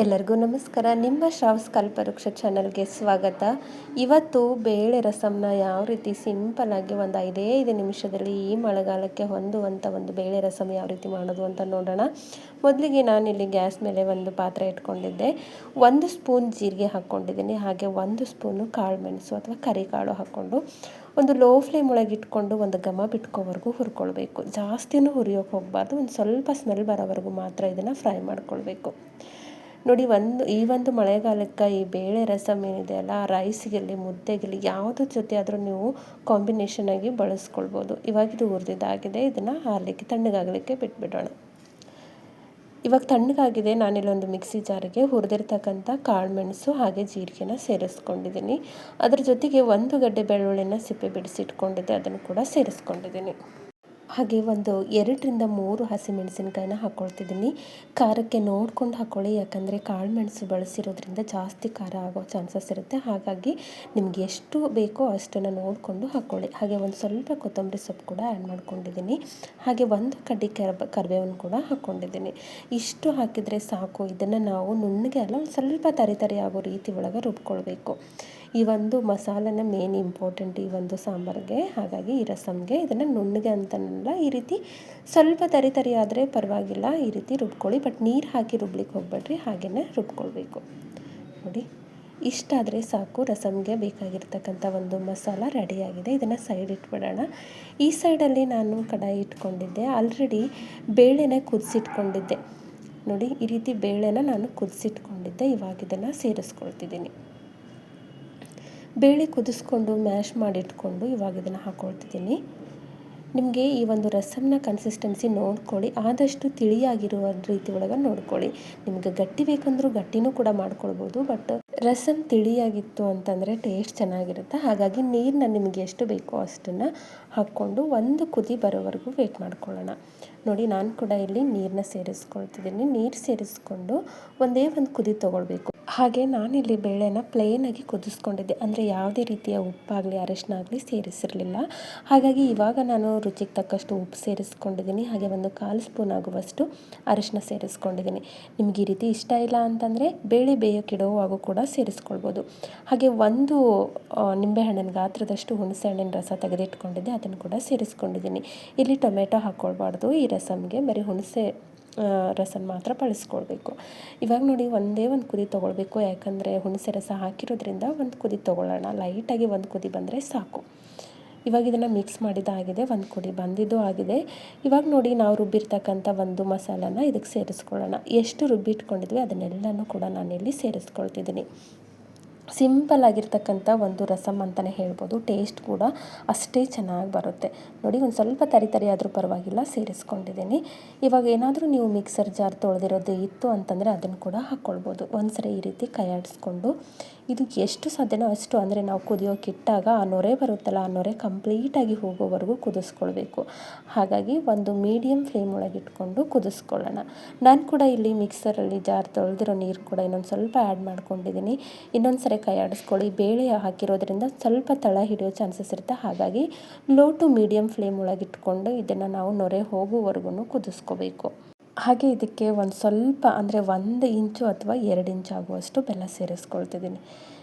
ಎಲ್ಲರಿಗೂ ನಮಸ್ಕಾರ. ನಿಮ್ಮ ಶ್ರಾವ್ಸ್ ಕಲ್ಪವೃಕ್ಷ ಚಾನಲ್ಗೆ ಸ್ವಾಗತ. ಇವತ್ತು ಬೇಳೆ ರಸಮ್ನ ಯಾವ ರೀತಿ ಸಿಂಪಲ್ಲಾಗಿ ಒಂದು ಐದೇ ಐದು ನಿಮಿಷದಲ್ಲಿ ಈ ಮಳೆಗಾಲಕ್ಕೆ ಹೊಂದುವಂಥ ಒಂದು ಬೇಳೆ ರಸಮ್ ಯಾವ ರೀತಿ ಮಾಡೋದು ಅಂತ ನೋಡೋಣ. ಮೊದಲಿಗೆ ನಾನಿಲ್ಲಿ ಗ್ಯಾಸ್ ಮೇಲೆ ಒಂದು ಪಾತ್ರೆ ಇಟ್ಕೊಂಡಿದ್ದೆ. ಒಂದು ಸ್ಪೂನ್ ಜೀರಿಗೆ ಹಾಕ್ಕೊಂಡಿದ್ದೀನಿ. ಹಾಗೆ ಒಂದು ಸ್ಪೂನು ಕಾಳು ಮೆಣಸು ಅಥವಾ ಕರಿಕಾಳು ಹಾಕ್ಕೊಂಡು ಒಂದು ಲೋ ಫ್ಲೇಮ್ ಒಳಗೆ ಇಟ್ಕೊಂಡು ಒಂದು ಘಮ ಬಿಟ್ಕೋವರೆಗೂ ಹುರ್ಕೊಳ್ಬೇಕು. ಜಾಸ್ತಿನೂ ಹುರಿಯೋಕೆ ಹೋಗಬಾರ್ದು. ಒಂದು ಸ್ವಲ್ಪ ಸ್ಮೆಲ್ ಬರೋವರೆಗೂ ಮಾತ್ರ ಇದನ್ನು ಫ್ರೈ ಮಾಡ್ಕೊಳ್ಬೇಕು. ನೋಡಿ, ಒಂದು, ಈ ಒಂದು ಮಳೆಗಾಲಕ್ಕೆ ಈ ಬೇಳೆ ರಸಮ್ ಏನಿದೆ ಅಲ್ಲ ರೈಸ್ಗಿರಲಿ ಮುದ್ದೆಗಿರಲಿ ಯಾವುದ್ರ ಜೊತೆ ಆದರೂ ನೀವು ಕಾಂಬಿನೇಷನ್ ಆಗಿ ಬಳಸ್ಕೊಳ್ಬೋದು. ಇವಾಗ ಇದು ಹುರಿದಿದ್ದಾಗಿದೆ ಇದನ್ನು ಹಾರಲಿಕ್ಕೆ, ತಣ್ಣಗಾಗಲಿಕ್ಕೆ ಬಿಟ್ಬಿಡೋಣ. ಇವಾಗ ತಣ್ಣಗಾಗಿದೆ ನಾನಿಲ್ಲೊಂದು ಮಿಕ್ಸಿ ಜಾರಿಗೆ ಹುರಿದಿರ್ತಕ್ಕಂಥ ಕಾಳುಮೆಣಸು ಹಾಗೆ ಜೀರಿಗೆನ ಸೇರಿಸ್ಕೊಂಡಿದ್ದೀನಿ. ಅದ್ರ ಜೊತೆಗೆ ಒಂದು ಗಡ್ಡೆ ಬೆಳ್ಳುಳ್ಳಿನ ಸಿಪ್ಪೆ ಬಿಡಿಸಿಟ್ಕೊಂಡಿದ್ದೆ, ಅದನ್ನು ಕೂಡ ಸೇರಿಸ್ಕೊಂಡಿದ್ದೀನಿ. ಹಾಗೆ ಒಂದು ಎರಡರಿಂದ ಮೂರು ಹಸಿಮೆಣಸಿನ್ಕಾಯಿನ ಹಾಕ್ಕೊಳ್ತಿದ್ದೀನಿ ಖಾರಕ್ಕೆ ನೋಡ್ಕೊಂಡು ಹಾಕ್ಕೊಳ್ಳಿ ಯಾಕಂದರೆ ಕಾಳು ಮೆಣಸು ಬಳಸಿರೋದ್ರಿಂದ ಜಾಸ್ತಿ ಖಾರ ಆಗೋ ಚಾನ್ಸಸ್ ಇರುತ್ತೆ. ಹಾಗಾಗಿ ನಿಮಗೆ ಎಷ್ಟು ಬೇಕೋ ಅಷ್ಟನ್ನು ನೋಡಿಕೊಂಡು ಹಾಕ್ಕೊಳ್ಳಿ ಹಾಗೆ ಒಂದು ಸ್ವಲ್ಪ ಕೊತ್ತಂಬರಿ ಸೊಪ್ಪು ಕೂಡ ಆ್ಯಡ್ ಮಾಡ್ಕೊಂಡಿದ್ದೀನಿ. ಹಾಗೆ ಒಂದು ಕಡ್ಡಿ ಕರ್ಬ ಕರಿಬೇವನ್ನು ಕೂಡ ಹಾಕ್ಕೊಂಡಿದ್ದೀನಿ ಇಷ್ಟು ಹಾಕಿದರೆ ಸಾಕು. ಇದನ್ನು ನಾವು ನುಣ್ಣಗೆ ಅಲ್ಲ, ಸ್ವಲ್ಪ ತರಿ ತರಿ ಆಗೋ ರೀತಿ ಒಳಗೆ ರುಬ್ಕೊಳ್ಬೇಕು. ಈ ಒಂದು ಮಸಾಲೆನ ಮೇನ್ ಇಂಪಾರ್ಟೆಂಟ್ ಈ ಒಂದು ಸಾಂಬಾರಿಗೆ. ಹಾಗಾಗಿ ಈ ರಸಮ್ಗೆ ಇದನ್ನು ನುಣ್ಣಗೆ ಅಂತನಲ್ಲ, ಈ ರೀತಿ ಸ್ವಲ್ಪ ತರಿ ತರಿ ಆದರೆ ಪರವಾಗಿಲ್ಲ, ಈ ರೀತಿ ರುಬ್ಕೊಳ್ಳಿ. ಬಟ್ ನೀರು ಹಾಕಿ ರುಬ್ಲಿಕ್ಕೆ ಹೋಗ್ಬೇಡ್ರಿ ಹಾಗೆಯೇ ರುಬ್ಕೊಳ್ಬೇಕು. ನೋಡಿ, ಇಷ್ಟಾದರೆ ಸಾಕು. ರಸಮ್ಗೆ ಬೇಕಾಗಿರ್ತಕ್ಕಂಥ ಒಂದು ಮಸಾಲ ರೆಡಿಯಾಗಿದೆ. ಇದನ್ನು ಸೈಡ್ ಇಟ್ಬಿಡೋಣ. ಈ ಸೈಡಲ್ಲಿ ನಾನು ಕಡಾಯಿ ಇಟ್ಕೊಂಡಿದ್ದೆ. ಆಲ್ರೆಡಿ ಬೇಳೆನ ಕುದಿಸಿಟ್ಕೊಂಡಿದ್ದೆ. ನೋಡಿ, ಈ ರೀತಿ ಬೇಳೆನ ನಾನು ಕುದಿಸಿಟ್ಕೊಂಡಿದ್ದೆ. ಇವಾಗ ಇದನ್ನು ಸೇರಿಸ್ಕೊಳ್ತಿದ್ದೀನಿ. ಬೇಳೆ ಕುದಿಸ್ಕೊಂಡು ಮ್ಯಾಶ್ ಮಾಡಿಟ್ಕೊಂಡು ಇವಾಗ ಇದನ್ನು ಹಾಕ್ಕೊಳ್ತಿದ್ದೀನಿ ನಿಮಗೆ ಈ ಒಂದು ರಸಮ್ನ ಕನ್ಸಿಸ್ಟೆನ್ಸಿ ನೋಡ್ಕೊಳ್ಳಿ. ಆದಷ್ಟು ತಿಳಿಯಾಗಿರುವ ರೀತಿ ಒಳಗೆ ನೋಡ್ಕೊಳ್ಳಿ. ನಿಮಗೆ ಗಟ್ಟಿ ಬೇಕಂದ್ರೂ ಗಟ್ಟಿನೂ ಕೂಡ ಮಾಡ್ಕೊಳ್ಬೋದು, ಬಟ್ ರಸಮ್ ತಿಳಿಯಾಗಿತ್ತು ಅಂತಂದರೆ ಟೇಸ್ಟ್ ಚೆನ್ನಾಗಿರುತ್ತೆ. ಹಾಗಾಗಿ ನೀರನ್ನ ನಿಮಗೆ ಎಷ್ಟು ಬೇಕೋ ಅಷ್ಟನ್ನು ಹಾಕ್ಕೊಂಡು ಒಂದು ಕುದಿ ಬರೋವರೆಗೂ ವೇಟ್ ಮಾಡ್ಕೊಳ್ಳೋಣ. ನೋಡಿ, ನಾನು ಕೂಡ ಇಲ್ಲಿ ನೀರನ್ನ ಸೇರಿಸ್ಕೊಳ್ತಿದ್ದೀನಿ. ನೀರು ಸೇರಿಸ್ಕೊಂಡು ಒಂದೇ ಒಂದು ಕುದಿ ತೊಗೊಳ್ಬೇಕು. ಹಾಗೆ ನಾನಿಲ್ಲಿ ಬೇಳೆನ ಪ್ಲೇನಾಗಿ ಕುದಿಸ್ಕೊಂಡಿದ್ದೆ. ಅಂದರೆ ಯಾವುದೇ ರೀತಿಯ ಉಪ್ಪಾಗಲಿ ಅರಿಶಿನ ಆಗಲಿ ಸೇರಿಸಿರಲಿಲ್ಲ. ಹಾಗಾಗಿ ಇವಾಗ ನಾನು ರುಚಿಗೆ ತಕ್ಕಷ್ಟು ಉಪ್ಪು ಸೇರಿಸ್ಕೊಂಡಿದ್ದೀನಿ. ಹಾಗೆ ಒಂದು ಕಾಲು ಸ್ಪೂನ್ ಆಗುವಷ್ಟು ಅರಿಶಿನ ಸೇರಿಸ್ಕೊಂಡಿದ್ದೀನಿ. ನಿಮ್ಗೆ ಈ ರೀತಿ ಇಷ್ಟ ಇಲ್ಲ ಅಂತಂದರೆ ಬೇಳೆ ಬೇಯೋಕ್ಕಿಡೋವಾಗೂ ಕೂಡ ಸೇರಿಸ್ಕೊಳ್ಬೋದು. ಹಾಗೆ ಒಂದು ನಿಂಬೆಹಣ್ಣಿನ ಗಾತ್ರದಷ್ಟು ಹುಣಸೆ ಹಣ್ಣಿನ ರಸ ತೆಗೆದಿಟ್ಕೊಂಡಿದ್ದೆ. ಅದನ್ನು ಕೂಡ ಸೇರಿಸ್ಕೊಂಡಿದ್ದೀನಿ. ಇಲ್ಲಿ ಟೊಮೆಟೊ ಹಾಕ್ಕೊಳ್ಬಾರ್ದು ಈ ರಸಮ್ಗೆ ಬರೀ ಹುಣಸೆ ರಸನ ಮಾತ್ರ ಬಳಸ್ಕೊಳ್ಬೇಕು. ಇವಾಗ ನೋಡಿ ಒಂದೇ ಒಂದು ಕುದಿ ತೊಗೊಳ್ಬೇಕು. ಯಾಕಂದರೆ ಹುಣಸೆ ರಸ ಹಾಕಿರೋದ್ರಿಂದ ಒಂದು ಕುದಿ ತೊಗೊಳ್ಳೋಣ. ಲೈಟಾಗಿ ಒಂದು ಕುದಿ ಬಂದರೆ ಸಾಕು. ಇವಾಗ ಇದನ್ನು ಮಿಕ್ಸ್ ಮಾಡಿದ್ದಾಗಿದೆ ಒಂದು ಕುಡಿ ಬಂದಿದ್ದು ಆಗಿದೆ. ಇವಾಗ ನೋಡಿ ನಾವು ರುಬ್ಬಿರ್ತಕ್ಕಂಥ ಒಂದು ಮಸಾಲನ ಇದಕ್ಕೆ ಸೇರಿಸ್ಕೊಳ್ಳೋಣ. ಎಷ್ಟು ರುಬ್ಬಿಟ್ಕೊಂಡಿದ್ವಿ ಅದನ್ನೆಲ್ಲನೂ ಕೂಡ ನಾನಿಲ್ಲಿ ಸೇರಿಸ್ಕೊಳ್ತಿದ್ದೀನಿ. ಸಿಂಪಲ್ ಆಗಿರ್ತಕ್ಕಂಥ ಒಂದು ರಸಮ್ ಅಂತಲೇ ಹೇಳ್ಬೋದು. ಟೇಸ್ಟ್ ಕೂಡ ಅಷ್ಟೇ ಚೆನ್ನಾಗಿ ಬರುತ್ತೆ. ನೋಡಿ, ಒಂದು ಸ್ವಲ್ಪ ತರಿ ತರಿ ಆದರೂ ಪರವಾಗಿಲ್ಲ, ಸೇರಿಸ್ಕೊಂಡಿದ್ದೀನಿ. ಇವಾಗ ಏನಾದರೂ ನೀವು ಮಿಕ್ಸರ್ ಜಾರ್ ತೊಳೆದಿರೋದು ಇತ್ತು ಅಂತಂದರೆ ಅದನ್ನು ಕೂಡ ಹಾಕ್ಕೊಳ್ಬೋದು. ಒಂದು ಸರಿ ಈ ರೀತಿ ಕೈಯಾಡಿಸ್ಕೊಂಡು ಇದು ಎಷ್ಟು ಸಾಧ್ಯನೋ ಅಷ್ಟು ಅಂದರೆ ನಾವು ಕುದಿಯೋಕೆ ಇಟ್ಟಾಗ ಆ ನೊರೆ ಬರುತ್ತಲ್ಲ, ಆ ನೊರೆ ಕಂಪ್ಲೀಟಾಗಿ ಹೋಗೋವರೆಗೂ ಕುದಿಸ್ಕೊಳ್ಬೇಕು. ಹಾಗಾಗಿ ಒಂದು ಮೀಡಿಯಮ್ ಫ್ಲೇಮ್ ಒಳಗೆ ಇಟ್ಕೊಂಡು ಕುದಿಸ್ಕೊಳ್ಳೋಣ. ನಾನು ಕೂಡ ಇಲ್ಲಿ ಮಿಕ್ಸರಲ್ಲಿ ಜಾರ್ ತೊಳೆದಿರೋ ನೀರು ಕೂಡ ಇನ್ನೊಂದು ಸ್ವಲ್ಪ ಆ್ಯಡ್ ಮಾಡ್ಕೊಂಡಿದ್ದೀನಿ. ಇನ್ನೊಂದು ಸರಿ ಕೈ ಆಡಿಸ್ಕೊಳ್ಳಿ. ಬೇಳೆ ಹಾಕಿರೋದ್ರಿಂದ ಸ್ವಲ್ಪ ತಳ ಹಿಡಿಯೋ ಚಾನ್ಸಸ್ ಇರುತ್ತೆ. ಹಾಗಾಗಿ ಲೋ ಟು ಮೀಡಿಯಮ್ ಫ್ಲೇಮ್ ಒಳಗಿಟ್ಕೊಂಡು ಇದನ್ನು ನಾವು ನೊರೆ ಹೋಗುವವರೆಗೂ ಕುದಿಸ್ಕೋಬೇಕು. ಹಾಗೆ ಇದಕ್ಕೆ ಒಂದು ಸ್ವಲ್ಪ ಅಂದರೆ ಒಂದು ಇಂಚು ಅಥವಾ ಎರಡು ಇಂಚು ಆಗುವಷ್ಟು ಬೆಲ್ಲ ಸೇರಿಸ್ಕೊಳ್ತಿದ್ದೀನಿ.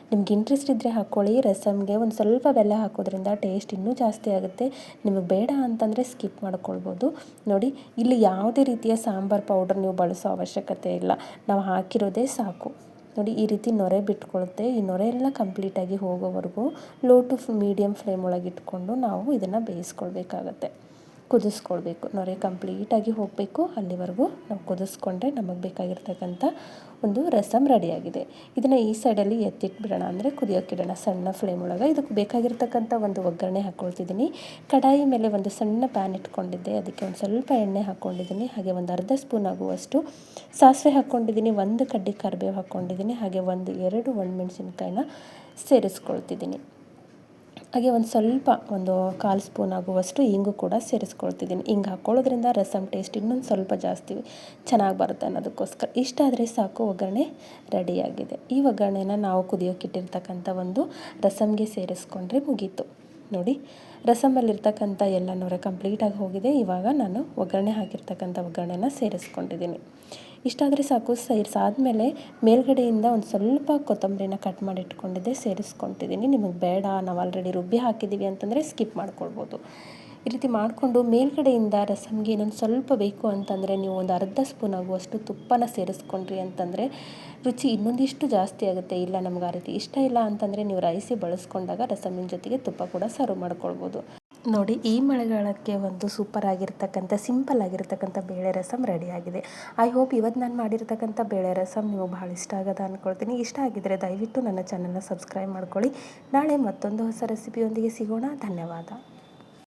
ನಿಮ್ಗೆ ಇಂಟ್ರೆಸ್ಟ್ ಇದ್ದರೆ ಹಾಕ್ಕೊಳ್ಳಿ ರಸಮ್ಗೆ ಒಂದು ಸ್ವಲ್ಪ ಬೆಲ್ಲ ಹಾಕೋದ್ರಿಂದ ಟೇಸ್ಟ್ ಇನ್ನೂ ಜಾಸ್ತಿ ಆಗುತ್ತೆ. ನಿಮಗೆ ಬೇಡ ಅಂತಂದರೆ ಸ್ಕಿಪ್ ಮಾಡ್ಕೊಳ್ಬೋದು. ನೋಡಿ, ಇಲ್ಲಿ ಯಾವುದೇ ರೀತಿಯ ಸಾಂಬಾರು ಪೌಡರ್ ನೀವು ಬಳಸೋ ಅವಶ್ಯಕತೆ ಇಲ್ಲ. ನಾವು ಹಾಕಿರೋದೇ ಸಾಕು. ನೋಡಿ, ಈ ರೀತಿ ನೊರೆ ಬಿಟ್ಕೊಳುತ್ತೆ. ಈ ನೊರೆ ಎಲ್ಲ ಕಂಪ್ಲೀಟಾಗಿ ಹೋಗೋವರೆಗೂ ಲೋ ಟು ಮೀಡಿಯಮ್ ಫ್ಲೇಮ್ ಒಳಗೆ ಇಟ್ಕೊಂಡು ನಾವು ಇದನ್ನು ಬೇಯಿಸ್ಕೊಳ್ಬೇಕಾಗತ್ತೆ. ಕುದಿಸ್ಕೊಳ್ಬೇಕು. ನೊರೆ ಕಂಪ್ಲೀಟಾಗಿ ಹೋಗಬೇಕು. ಅಲ್ಲಿವರೆಗೂ ನಾವು ಕುದಿಸ್ಕೊಂಡ್ರೆ ನಮಗೆ ಬೇಕಾಗಿರ್ತಕ್ಕಂಥ ಒಂದು ರಸಮ್ ರೆಡಿಯಾಗಿದೆ. ಇದನ್ನು ಈ ಸೈಡಲ್ಲಿ ಎತ್ತಿಟ್ಬಿಡೋಣ ಅಂದರೆ ಕುದಿಯೋಕ್ಕಿಡೋಣ ಸಣ್ಣ ಫ್ಲೇಮ್ ಒಳಗೆ ಇದಕ್ಕೆ ಬೇಕಾಗಿರ್ತಕ್ಕಂಥ ಒಂದು ಒಗ್ಗರಣೆ ಹಾಕ್ಕೊಳ್ತಿದ್ದೀನಿ ಕಡಾಯಿ ಮೇಲೆ ಒಂದು ಸಣ್ಣ ಪ್ಯಾನ್ ಇಟ್ಕೊಂಡಿದ್ದೆ. ಅದಕ್ಕೆ ಒಂದು ಸ್ವಲ್ಪ ಎಣ್ಣೆ ಹಾಕ್ಕೊಂಡಿದ್ದೀನಿ ಹಾಗೆ ಒಂದು ಅರ್ಧ ಸ್ಪೂನ್ ಆಗುವಷ್ಟು ಸಾಸಿವೆ ಹಾಕ್ಕೊಂಡಿದ್ದೀನಿ ಒಂದು ಕಡ್ಡಿ ಕರಿಬೇವು ಹಾಕ್ಕೊಂಡಿದ್ದೀನಿ ಹಾಗೆ ಒಂದು ಎರಡು ಒಣಮೆಣಸಿನ್ಕಾಯಿನ ಸೇರಿಸ್ಕೊಳ್ತಿದ್ದೀನಿ. ಹಾಗೆ ಒಂದು ಸ್ವಲ್ಪ ಒಂದು ಕಾಲು ಸ್ಪೂನ್ ಆಗುವಷ್ಟು ಇಂಗು ಕೂಡ ಸೇರಿಸ್ಕೊಳ್ತಿದ್ದೀನಿ. ಹಿಂಗೆ ಹಾಕ್ಕೊಳ್ಳೋದ್ರಿಂದ ರಸಮ್ ಟೇಸ್ಟ್ ಇನ್ನೊಂದು ಸ್ವಲ್ಪ ಜಾಸ್ತಿ ಚೆನ್ನಾಗಿ ಬರುತ್ತೆ ಅನ್ನೋದಕ್ಕೋಸ್ಕರ. ಇಷ್ಟಾದರೆ ಸಾಕು, ಒಗ್ಗರಣೆ ರೆಡಿಯಾಗಿದೆ. ಈ ಒಗ್ಗರಣೆನ ನಾವು ಕುದಿಯೋಕ್ಕಿಟ್ಟಿರ್ತಕ್ಕಂಥ ಒಂದು ರಸಮ್ಗೆ ಸೇರಿಸ್ಕೊಂಡ್ರೆ ಮುಗೀತು. ನೋಡಿ ರಸಮಲ್ಲಿರ್ತಕ್ಕಂಥ ಎಲ್ಲ ನೊರೆ ಕಂಪ್ಲೀಟಾಗಿ ಹೋಗಿದೆ. ಇವಾಗ ನಾನು ಒಗ್ಗರಣೆ ಹಾಕಿರ್ತಕ್ಕಂಥ ಒಗ್ಗರಣೆನ ಸೇರಿಸ್ಕೊಂಡಿದ್ದೀನಿ. ಇಷ್ಟಾದರೆ ಸಾಕು ಸೇರಿಸಾದಮೇಲೆ ಮೇಲ್ಗಡೆಯಿಂದ ಒಂದು ಸ್ವಲ್ಪ ಕೊತ್ತಂಬರಿನ ಕಟ್ ಮಾಡಿ ಇಟ್ಕೊಂಡಿದ್ದೆ ಸೇರಿಸ್ಕೊತಿದ್ದೀನಿ ನಿಮಗೆ ಬೇಡ, ನಾವು ಆಲ್ರೆಡಿ ರುಬ್ಬಿ ಹಾಕಿದ್ದೀವಿ ಅಂತಂದರೆ ಸ್ಕಿಪ್ ಮಾಡ್ಕೊಳ್ಬೋದು. ಈ ರೀತಿ ಮಾಡಿಕೊಂಡು ಮೇಲ್ಗಡೆಯಿಂದ ರಸಮ್ಗೆ ಇನ್ನೊಂದು ಸ್ವಲ್ಪ ಬೇಕು ಅಂತಂದರೆ ನೀವು ಒಂದು ಅರ್ಧ ಸ್ಪೂನ್ ಆಗುವಷ್ಟು ತುಪ್ಪನ ಸೇರಿಸ್ಕೊಂಡ್ರಿ ಅಂತಂದರೆ ರುಚಿ ಇನ್ನೊಂದಿಷ್ಟು ಜಾಸ್ತಿ ಆಗುತ್ತೆ. ಇಲ್ಲ, ನಮ್ಗೆ ಆ ರೀತಿ ಇಷ್ಟ ಇಲ್ಲ ಅಂತಂದರೆ ನೀವು ರೈಸಿ ಬಳಸ್ಕೊಂಡಾಗ ರಸಮ್ಮಿನ ಜೊತೆಗೆ ತುಪ್ಪ ಕೂಡ ಸರ್ವ್ ಮಾಡ್ಕೊಳ್ಬೋದು. ನೋಡಿ, ಈ ಮಳೆಗಾಲಕ್ಕೆ ಒಂದು ಸೂಪರ್ ಆಗಿರ್ತಕ್ಕಂಥ ಸಿಂಪಲ್ ಆಗಿರ್ತಕ್ಕಂಥ ಬೇಳೆ ರಸಮ್ ರೆಡಿ ಆಗಿದೆ. ಐ ಹೋಪ್ ಇವತ್ತು ನಾನು ಮಾಡಿರ್ತಕ್ಕಂಥ ಬೇಳೆ ರಸಮ್ ನೀವು ಭಾಳ ಇಷ್ಟ ಆಗದ ಅಂದ್ಕೊಳ್ತೀನಿ ಇಷ್ಟ ಆಗಿದ್ದರೆ ದಯವಿಟ್ಟು ನನ್ನ ಚಾನಲ್ನ ಸಬ್ಸ್ಕ್ರೈಬ್ ಮಾಡ್ಕೊಳ್ಳಿ. ನಾಳೆ ಮತ್ತೊಂದು ಹೊಸ ರೆಸಿಪಿಯೊಂದಿಗೆ ಸಿಗೋಣ. ಧನ್ಯವಾದ.